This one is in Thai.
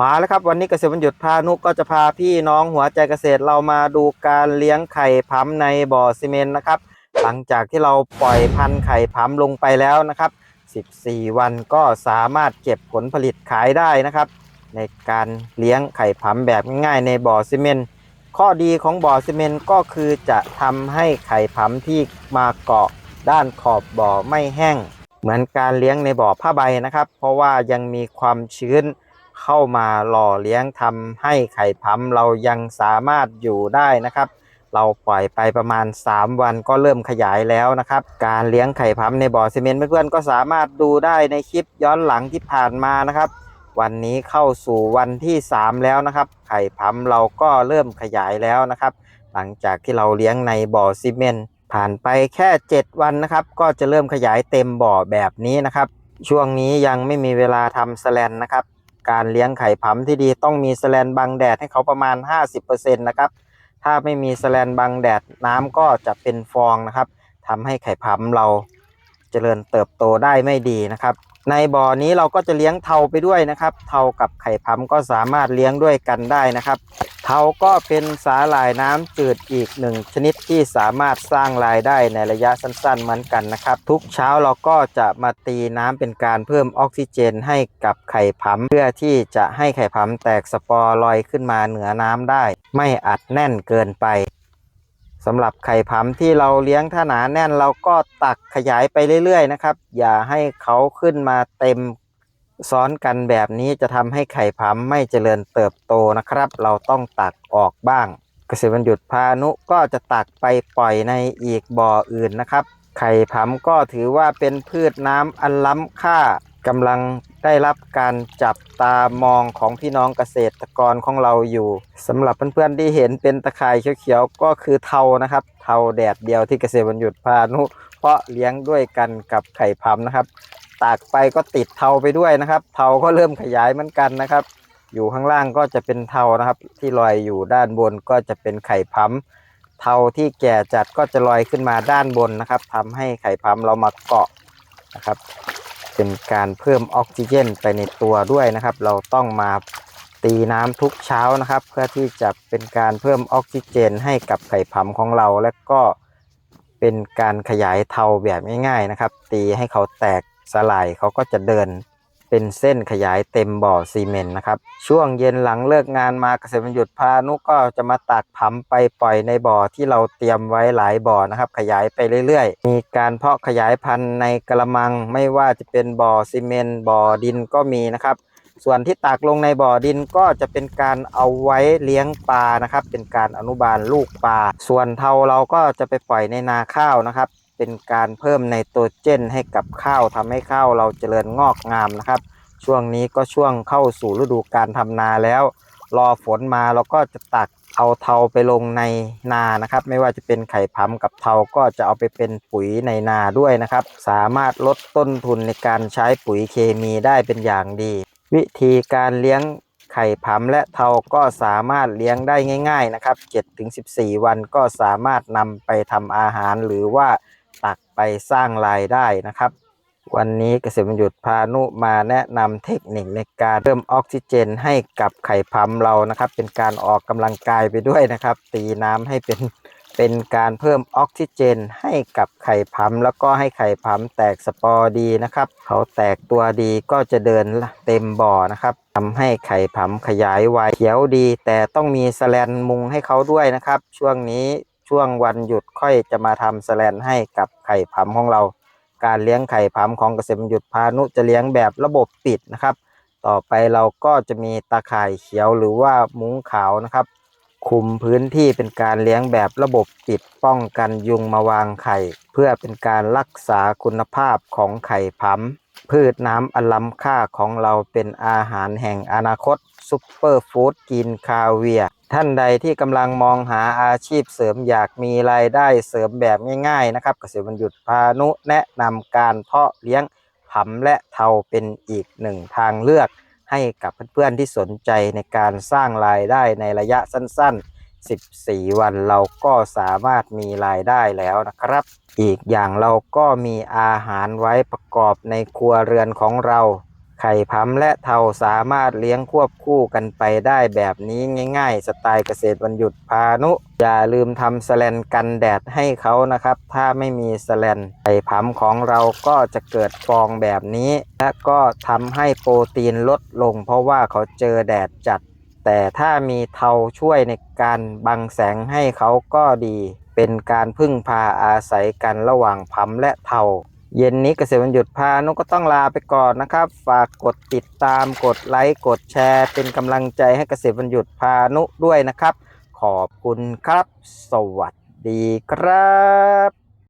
มาแล้วครับวันนี้เกษตรวันหยุดพานุก็จะพาพี่น้องหัวใจเกษตรเรามาดูการเลี้ยงไข่พัมในบ่อซีเมนต์นะครับ หลังจากที่เราปล่อยพันธุ์ไข่พัมลงไปแล้วนะครับ 14 วันก็สามารถเก็บผลผลิตขายได้นะครับ ในการเลี้ยงไข่พัมแบบง่ายๆในบ่อซีเมนต์ข้อดีของบ่อซีเมนต์ก็คือจะทำให้ไข่พัมที่มาเกาะด้านขอบบ่อไม่แห้ง เหมือนการเลี้ยงในบ่อผ้าใบนะครับ เพราะว่ายังมีความชื้น เข้ามาหล่อเลี้ยงทำให้ไข่พัมเรายังสามารถอยู่ได้นะครับ เราปล่อยไปประมาณ 3 วันก็เริ่มขยายแล้วนะครับ การเลี้ยงไข่พัมในบ่อซีเมนต์เพื่อนๆก็สามารถดูได้ในคลิปย้อนหลังที่ผ่านมานะครับ วันนี้เข้าสู่วันที่ 3 แล้วนะครับ ไข่พัมเราก็เริ่มขยายแล้วนะครับ หลังจากที่เราเลี้ยงในบ่อซีเมนต์ผ่านไปแค่ 7 วันนะครับ ก็จะเริ่มขยายเต็มบ่อแบบนี้นะครับ ช่วงนี้ยังไม่มีเวลาทำสแลนนะครับ การเลี้ยงไข่ผำที่ดีต้องมีสแลนบังแดดให้เขาประมาณ 50%นะครับ ถ้าไม่มีสแลนบังแดดน้ำก็จะเป็นฟองนะครับทำให้ไข่ผำเราเจริญเติบโตได้ไม่ดีนะครับ ในบ่อนี้เราก็จะเลี้ยงเทาไปด้วยนะครับ เทากับไข่ผำก็สามารถเลี้ยงด้วยกันได้นะครับ เทาก็เป็นสาหร่ายน้ำจืดอีกหนึ่งชนิดที่สามารถสร้างรายได้ในระยะสั้นๆเหมือนกันนะครับ ทุกเช้าเราก็จะมาตีน้ำเป็นการเพิ่มออกซิเจนให้กับไข่ผำเพื่อที่จะให้ไข่ผำแตกสปอร์ลอยขึ้นมาเหนือน้ำได้ ไม่อัดแน่นเกินไป สำหรับไข่ผำที่เราเลี้ยงถ้าหนาแน่นเราก็ตักขยายไปเรื่อยๆนะครับ อย่าให้เขาขึ้นมาเต็มซ้อนกันแบบนี้จะทำให้ไข่ผำไม่เจริญเติบโตนะครับ เราต้องตักออกบ้าง เกษตรบรรยุทธ์พานุก็จะตักไปปล่อยในอีกบ่ออื่นนะครับ ไข่ผำก็ถือว่าเป็นพืชน้ำอันล้ำค่า กำลังได้รับการจับตามองของพี่น้องเกษตรกรของเราอยู่สำหรับเพื่อนๆที่เห็นเป็นตะข่ายเขียวๆก็คือเทานะครับ เทาแดดเดียวที่เกษตรบรรยุทธ์พานุเพราะเลี้ยงด้วยกันกับไข่ผำนะครับ ตากไปก็ติดเทาไปด้วยนะครับ เทาก็เริ่มขยายเหมือนกันนะครับ อยู่ข้างล่างก็จะเป็นเทานะครับ ที่ลอยอยู่ด้านบนก็จะเป็นไข่พัมเทาที่แก่จัดก็จะลอยขึ้นมาด้านบนนะครับทำให้ไข่พัมเรามาเกาะนะครับ เป็นการเพิ่มออกซิเจนไปในตัวด้วยนะครับ เราต้องมาตีน้ำทุกเช้านะครับ เพื่อที่จะเป็นการเพิ่มออกซิเจนให้กับไข่พัมของเรา และก็เป็นการขยายเทาแบบง่ายๆนะครับ ตีให้เขาแตกสลายเขาก็จะเดิน เป็นเส้นขยายเต็มบ่อซีเมนต์นะครับ ช่วงเย็นหลังเลิกงานมาเกษตรบรรยุทธ์พานุก็จะมาตักผำไปปล่อยในบ่อที่เราเตรียมไว้หลายบ่อนะครับ ขยายไปเรื่อยๆ มีการเพาะขยายพันธุ์ในกระมังไม่ว่าจะเป็นบ่อซีเมนต์บ่อดินก็มีนะครับส่วนที่ตักลงในบ่อดินก็จะเป็นการเอาไว้เลี้ยงปลานะครับ เป็นการอนุบาลลูกปลา ส่วนเทาเราก็จะไปปล่อยในนาข้าวนะครับ เป็นการเพิ่มในโตรเจนให้กับข้าวทำให้ข้าวเราเจริญงอกงามนะครับ ช่วงนี้ก็ช่วงเข้าสู่ฤดูการทำนาแล้ว รอฝนมาเราก็จะตักเอาเทาไปลงในนานะครับ ไม่ว่าจะเป็นไข่ผำกับเทาก็จะเอาไปเป็นปุ๋ยในนาด้วยนะครับ สามารถลดต้นทุนในการใช้ปุ๋ยเคมีได้เป็นอย่างดี วิธีการเลี้ยงไข่ผำและเทาก็สามารถเลี้ยงได้ง่าย ๆนะครับ 7-14 วันก็สามารถนำไปทำอาหารหรือว่า ตักไปสร้างรายได้นะครับ วันนี้เกษตรบรรยุทธ์พานุมาแนะนำเทคนิคในการเพิ่มออกซิเจนให้กับไข่พัมเรานะครับ เป็นการออกกำลังกายไปด้วยนะครับ ตีน้ำให้เป็นเป็นการเพิ่มออกซิเจนให้กับไข่พัมแล้วก็ให้ไข่พัมแตกสปอร์ดีนะครับเขาแตกตัวดีก็จะเดินเต็มบ่อนะครับทำให้ไข่พัมขยายไวเขียวดี แต่ต้องมีแสแลนมุงให้เขาด้วยนะครับ ช่วงนี้ ช่วงวันหยุดค่อยจะมาทำแสแลนให้กับไข่ผำของเรา การเลี้ยงไข่ผำของเกษตรบรรยุดพานุจะเลี้ยงแบบระบบปิดนะครับ ต่อไปเราก็จะมีตาข่ายเขียวหรือว่ามุ้งขาวนะครับ คุมพื้นที่เป็นการเลี้ยงแบบระบบปิดป้องกันยุงมาวางไข่ เพื่อเป็นการรักษาคุณภาพของไข่ผำพืชน้ำอล้ำค่าของเราเป็นอาหารแห่งอนาคตซุปเปอร์ฟู้ดกินคาเวีย ท่านใดที่กำลังมองหาอาชีพเสริมอยากมีรายได้เสริมแบบง่ายๆนะครับ เกษตรบรรยุทธ์พานุแนะนำการเพาะเลี้ยงผำและเทาเป็นอีกหนึ่งทางเลือก ให้กับเพื่อนๆที่สนใจในการสร้างรายได้ในระยะสั้น ๆ 14 วันเราก็สามารถมีรายได้แล้วนะครับ อีกอย่างเราก็มีอาหารไว้ประกอบในครัวเรือนของเรา ไข่พำและเทาสามารถเลี้ยงควบคู่กันไปได้แบบนี้ง่าย ๆ สไตล์เกษตรวันหยุดพานุ อย่าลืมทำสแลนกันแดดให้เขานะครับ ถ้าไม่มีสแลนไข่พำของเราก็จะเกิดฟองแบบนี้ และก็ทำให้โปรตีนลดลง เพราะว่าเขาเจอแดดจัด แต่ถ้ามีเทาช่วยในการบังแสงให้เขาก็ดี เป็นการพึ่งพาอาศัยกันระหว่างพำและเทา เย็นนี้เกษตรวันหยุดพานุก็ต้องลาไปก่อนนะครับ ฝากกดติดตามกดไลค์กดแชร์ เป็นกำลังใจให้เกษตรวันหยุดพานุด้วยนะครับ ขอบคุณครับ สวัสดีครับ